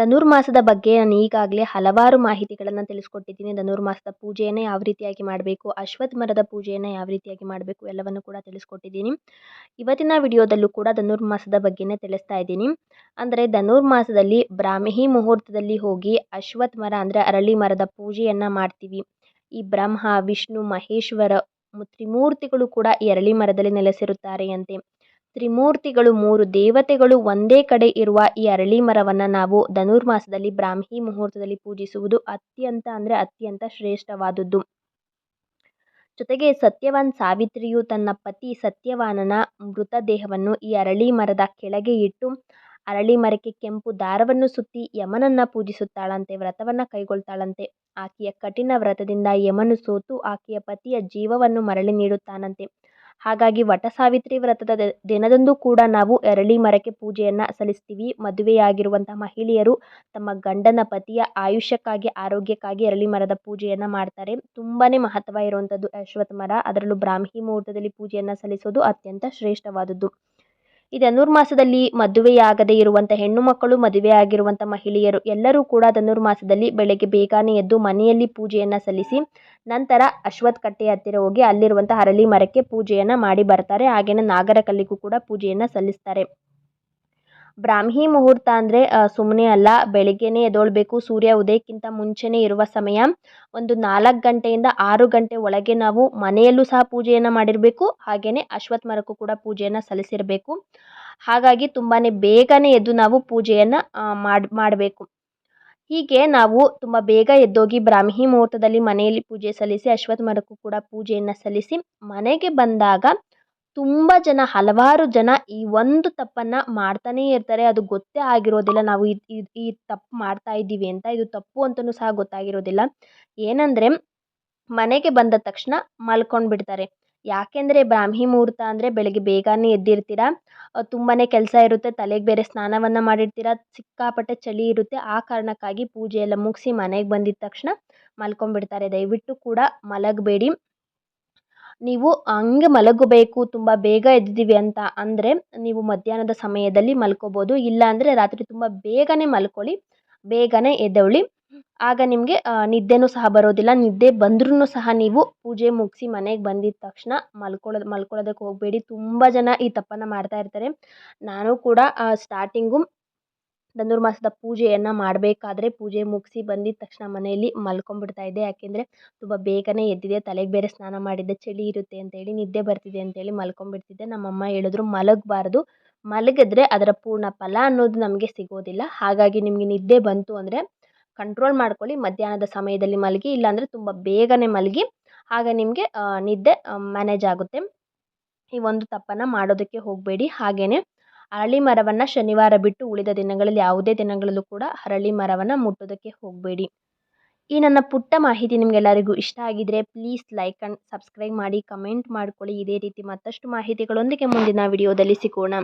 ಧನುರ್ಮಾಸದ ಬಗ್ಗೆ ನಾನು ಈಗಾಗಲೇ ಹಲವಾರು ಮಾಹಿತಿಗಳನ್ನು ತಿಳಿಸ್ಕೊಟ್ಟಿದ್ದೀನಿ. ಧನುರ್ಮಾಸದ ಪೂಜೆಯನ್ನು ಯಾವ ರೀತಿಯಾಗಿ ಮಾಡಬೇಕು ಅಶ್ವತ್ಥ ಮರದ ಪೂಜೆಯನ್ನು ಯಾವ ರೀತಿಯಾಗಿ ಮಾಡಬೇಕು ಎಲ್ಲವನ್ನು ಕೂಡ ತಿಳಿಸ್ಕೊಟ್ಟಿದ್ದೀನಿ. ಇವತ್ತಿನ ವಿಡಿಯೋದಲ್ಲೂ ಕೂಡ ಧನುರ್ಮಾಸದ ಬಗ್ಗೆನೇ ತಿಳಿಸ್ತಾ ಇದ್ದೀನಿ. ಅಂದರೆ ಧನುರ್ಮಾಸದಲ್ಲಿ ಬ್ರಾಹ್ಮಿ ಮುಹೂರ್ತದಲ್ಲಿ ಹೋಗಿ ಅಶ್ವತ್ಥ ಮರ ಅಂದರೆ ಅರಳಿ ಮರದ ಪೂಜೆಯನ್ನು ಮಾಡ್ತೀವಿ. ಈ ಬ್ರಹ್ಮ, ವಿಷ್ಣು, ಮಹೇಶ್ವರ ತ್ರಿಮೂರ್ತಿಗಳು ಕೂಡ ಈ ಅರಳಿ ಮರದಲ್ಲಿ ನೆಲೆಸಿರುತ್ತಾರೆ ಅಂತೆ ತ್ರಿಮೂರ್ತಿಗಳು ಮೂರು ದೇವತೆಗಳು ಒಂದೇ ಕಡೆ ಇರುವ ಈ ಅರಳಿ ಮರವನ್ನು ನಾವು ಧನುರ್ಮಾಸದಲ್ಲಿ ಬ್ರಾಹ್ಮಿ ಮುಹೂರ್ತದಲ್ಲಿ ಪೂಜಿಸುವುದು ಅತ್ಯಂತ ಅಂದರೆ ಅತ್ಯಂತ ಶ್ರೇಷ್ಠವಾದದ್ದು. ಜೊತೆಗೆ ಸತ್ಯವಾನ್ ಸಾವಿತ್ರಿಯು ತನ್ನ ಪತಿ ಸತ್ಯವಾನನ ಮೃತದೇಹವನ್ನು ಈ ಅರಳಿ ಮರದ ಕೆಳಗೆ ಇಟ್ಟು ಅರಳಿ ಮರಕ್ಕೆ ಕೆಂಪು ದಾರವನ್ನು ಸುತ್ತಿ ಯಮನನ್ನು ಪೂಜಿಸುತ್ತಾಳಂತೆ, ವ್ರತವನ್ನು ಕೈಗೊಳ್ತಾಳಂತೆ. ಆಕೆಯ ಕಠಿಣ ವ್ರತದಿಂದ ಯಮನು ಸೋತು, ಆಕೆಯ ಪತಿಯ ಜೀವವನ್ನು ಮರಳಿ ನೀಡುತ್ತಾನಂತೆ. ಹಾಗಾಗಿ ವಟ ಸಾವಿತ್ರಿ ವ್ರತದ ದಿನದಂದು ಕೂಡ ನಾವು ಎರಳಿ ಮರಕ್ಕೆ ಪೂಜೆಯನ್ನು ಸಲ್ಲಿಸ್ತೀವಿ. ಮದುವೆಯಾಗಿರುವಂಥ ಮಹಿಳೆಯರು ತಮ್ಮ ಗಂಡನ ಪತಿಯ ಆಯುಷ್ಯಕ್ಕಾಗಿ, ಆರೋಗ್ಯಕ್ಕಾಗಿ ಎರಳಿ ಮರದ ಪೂಜೆಯನ್ನು ಮಾಡ್ತಾರೆ. ತುಂಬಾ ಮಹತ್ವ ಇರುವಂಥದ್ದು ಅಶ್ವತ್ಥ ಮರ ಅದರಲ್ಲೂ ಬ್ರಾಹ್ಮಿ ಮುಹೂರ್ತದಲ್ಲಿ ಪೂಜೆಯನ್ನು ಸಲ್ಲಿಸೋದು ಅತ್ಯಂತ ಶ್ರೇಷ್ಠವಾದದ್ದು. ಈ ಧನುರ್ಮಾಸದಲ್ಲಿ ಮದುವೆಯಾಗದೇ ಇರುವಂತಹ ಹೆಣ್ಣು ಮಕ್ಕಳು ಮದುವೆಯಾಗಿರುವಂಥ ಮಹಿಳೆಯರು ಎಲ್ಲರೂ ಕೂಡ ಧನುರ್ಮಾಸದಲ್ಲಿ ಬೆಳಗ್ಗೆ ಬೇಗನೆ ಎದ್ದು ಮನೆಯಲ್ಲಿ ಪೂಜೆಯನ್ನು ಸಲ್ಲಿಸಿ, ನಂತರ ಅಶ್ವತ್ಥ ಕಟ್ಟೆ ಹತ್ತಿರ ಹೋಗಿ ಅಲ್ಲಿರುವಂಥ ಅರಳಿ ಮರಕ್ಕೆ ಪೂಜೆಯನ್ನು ಮಾಡಿ ಬರ್ತಾರೆ. ಹಾಗೆಯೇ ನಾಗರ ಕಲ್ಲಿಗೂ ಕೂಡ ಪೂಜೆಯನ್ನು ಸಲ್ಲಿಸ್ತಾರೆ. ಬ್ರಾಹ್ಮಿ ಮುಹೂರ್ತ ಅಂದರೆ ಸುಮ್ಮನೆ ಅಲ್ಲ, ಬೆಳಗ್ಗೆನೇ ಎದ್ದೇಳಬೇಕು, ಸೂರ್ಯ ಉದಯಕ್ಕಿಂತ ಮುಂಚೆನೇ ಇರುವ ಸಮಯ. ಒಂದು ನಾಲ್ಕು ಗಂಟೆಯಿಂದ ಆರು ಗಂಟೆ ಒಳಗೆ ನಾವು ಮನೆಯಲ್ಲೂ ಸಹ ಪೂಜೆಯನ್ನು ಮಾಡಿರಬೇಕು ಹಾಗೆಯೇ ಅಶ್ವತ್ಥ ಮರಕ್ಕೂ ಕೂಡ ಪೂಜೆಯನ್ನು ಸಲ್ಲಿಸಿರಬೇಕು. ಹಾಗಾಗಿ ತುಂಬಾ ಬೇಗನೆ ಎದ್ದು ನಾವು ಪೂಜೆಯನ್ನು ಮಾಡಿ, ಮಾಡಬೇಕು. ಹೀಗೆ ನಾವು ತುಂಬ ಬೇಗ ಎದ್ದೋಗಿ ಬ್ರಾಹ್ಮಿ ಮುಹೂರ್ತದಲ್ಲಿ ಮನೆಯಲ್ಲಿ ಪೂಜೆ ಸಲ್ಲಿಸಿ ಅಶ್ವತ್ಥ ಮರಕ್ಕೂ ಕೂಡ ಪೂಜೆಯನ್ನು ಸಲ್ಲಿಸಿ, ಮನೆಗೆ ಬಂದಾಗ ತುಂಬ ಜನ, ಹಲವಾರು ಜನ ಈ ಒಂದು ತಪ್ಪನ್ನು ಮಾಡ್ತಾನೇ ಇರ್ತಾರೆ. ಅದು ಗೊತ್ತೇ ಆಗಿರೋದಿಲ್ಲ. ನಾವು ಇದು ಈ ತಪ್ಪು ಮಾಡ್ತಾ ಇದ್ದೀವಿ ಅಂತ, ಇದು ತಪ್ಪು ಅಂತಲೂ ಸಹ ಗೊತ್ತಾಗಿರೋದಿಲ್ಲ. ಏನಂದರೆ, ಮನೆಗೆ ಬಂದ ತಕ್ಷಣ ಮಲ್ಕೊಂಡು ಬಿಡ್ತಾರೆ ಯಾಕೆಂದರೆ, ಬ್ರಾಹ್ಮಿ ಮುಹೂರ್ತ ಅಂದರೆ ಬೆಳಗ್ಗೆ ಬೇಗನೆ ಎದ್ದಿರ್ತೀರ? ತುಂಬಾ ಕೆಲಸ ಇರುತ್ತೆ. ತಲೆಗೆ ಬೇರೆ ಸ್ನಾನವನ್ನು ಮಾಡಿರ್ತೀರ? ಸಿಕ್ಕಾಪಟ್ಟೆ ಚಳಿ ಇರುತ್ತೆ. ಆ ಕಾರಣಕ್ಕಾಗಿ ಪೂಜೆ ಎಲ್ಲ ಮುಗಿಸಿ ಮನೆಗೆ ಬಂದಿದ್ದ ತಕ್ಷಣ ಮಲ್ಕೊಂಡ್ಬಿಡ್ತಾರೆ. ದಯವಿಟ್ಟು ಕೂಡ ಮಲಗಬೇಡಿ. ನೀವು ಹಂಗೆ ಮಲಗಬೇಕು, ತುಂಬ ಬೇಗ ಎದ್ದಿದ್ದೀವಿ ಅಂತ ಅಂದರೆ ನೀವು ಮಧ್ಯಾಹ್ನದ ಸಮಯದಲ್ಲಿ ಮಲ್ಕೋಬೋದು. ಇಲ್ಲ ಅಂದರೆ ರಾತ್ರಿ ತುಂಬ ಬೇಗನೆ ಮಲ್ಕೊಳ್ಳಿ, ಬೇಗನೆ ಎದ್ದೇಳಿ. ಆಗ ನಿಮಗೆ ನಿದ್ದೆನೂ ಸಹ ಬರೋದಿಲ್ಲ. ನಿದ್ದೆ ಬಂದ್ರೂ ಸಹ ನೀವು ಪೂಜೆ ಮುಗಿಸಿ ಮನೆಗೆ ಬಂದಿದ್ದ ತಕ್ಷಣ ಮಲ್ಕೊಳ್ಳೋದು ಮಲ್ಕೊಳ್ಳೋದಕ್ಕೆ ಹೋಗಬೇಡಿ. ತುಂಬ ಜನ ಈ ತಪ್ಪನ್ನು ಮಾಡ್ತಾ ಇರ್ತಾರೆ. ನಾನು ಕೂಡ ಸ್ಟಾರ್ಟಿಂಗು ಧನುರ್ಮಾಸದ ಪೂಜೆಯನ್ನು ಮಾಡಬೇಕಾದ್ರೆ ಪೂಜೆ ಮುಗಿಸಿ ಬಂದಿದ್ದ ತಕ್ಷಣ ಮನೆಯಲ್ಲಿ ಮಲ್ಕೊಂಡ್ಬಿಡ್ತಾ ಇದ್ದೆ. ಯಾಕೆಂದರೆ ತುಂಬ ಬೇಗನೆ ಎದ್ದಿದೆ, ತಲೆಗೆ ಬೇರೆ ಸ್ನಾನ ಮಾಡಿದ್ದೆ, ಚಳಿ ಇರುತ್ತೆ ಅಂತೇಳಿ ನಿದ್ದೆ ಬರ್ತಿದೆ ಅಂತೇಳಿ ಮಲ್ಕೊಂಡ್ಬಿಡ್ತಿದ್ದೆ. ನಮ್ಮಮ್ಮ ಹೇಳಿದ್ರು, ಮಲಗಬಾರ್ದು, ಮಲಗಿದ್ರೆ ಅದರ ಪೂರ್ಣ ಫಲ ಅನ್ನೋದು ನಮಗೆ ಸಿಗೋದಿಲ್ಲ. ಹಾಗಾಗಿ ನಿಮಗೆ ನಿದ್ದೆ ಬಂತು ಅಂದರೆ ಕಂಟ್ರೋಲ್ ಮಾಡ್ಕೊಳ್ಳಿ. ಮಧ್ಯಾಹ್ನದ ಸಮಯದಲ್ಲಿ ಮಲಗಿ, ಇಲ್ಲಾಂದರೆ ತುಂಬ ಬೇಗನೆ ಮಲಗಿ, ಆಗ ನಿಮಗೆ ನಿದ್ದೆ ಮ್ಯಾನೇಜ್ ಆಗುತ್ತೆ. ಈ ಒಂದು ತಪ್ಪನ್ನು ಮಾಡೋದಕ್ಕೆ ಹೋಗಬೇಡಿ. ಹಾಗೆಯೇ ಅರಳಿ ಮರವನ್ನು ಶನಿವಾರ ಬಿಟ್ಟು ಉಳಿದ ದಿನಗಳಲ್ಲಿ ಯಾವುದೇ ದಿನಗಳಲ್ಲೂ ಕೂಡ ಅರಳಿ ಮರವನ್ನು ಮುಟ್ಟೋದಕ್ಕೆ ಹೋಗಬೇಡಿ. ಈ ನನ್ನ ಪುಟ್ಟ ಮಾಹಿತಿ ನಿಮಗೆಲ್ಲರಿಗೂ ಇಷ್ಟ ಆಗಿದ್ದರೆ ಪ್ಲೀಸ್ ಲೈಕ್ ಆ್ಯಂಡ್ ಸಬ್ಸ್ಕ್ರೈಬ್ ಮಾಡಿ ಕಮೆಂಟ್ ಮಾಡ್ಕೊಳ್ಳಿ. ಇದೇ ರೀತಿ ಮತ್ತಷ್ಟು ಮಾಹಿತಿಗಳೊಂದಿಗೆ ಮುಂದಿನ ವಿಡಿಯೋದಲ್ಲಿ ಸಿಗೋಣ.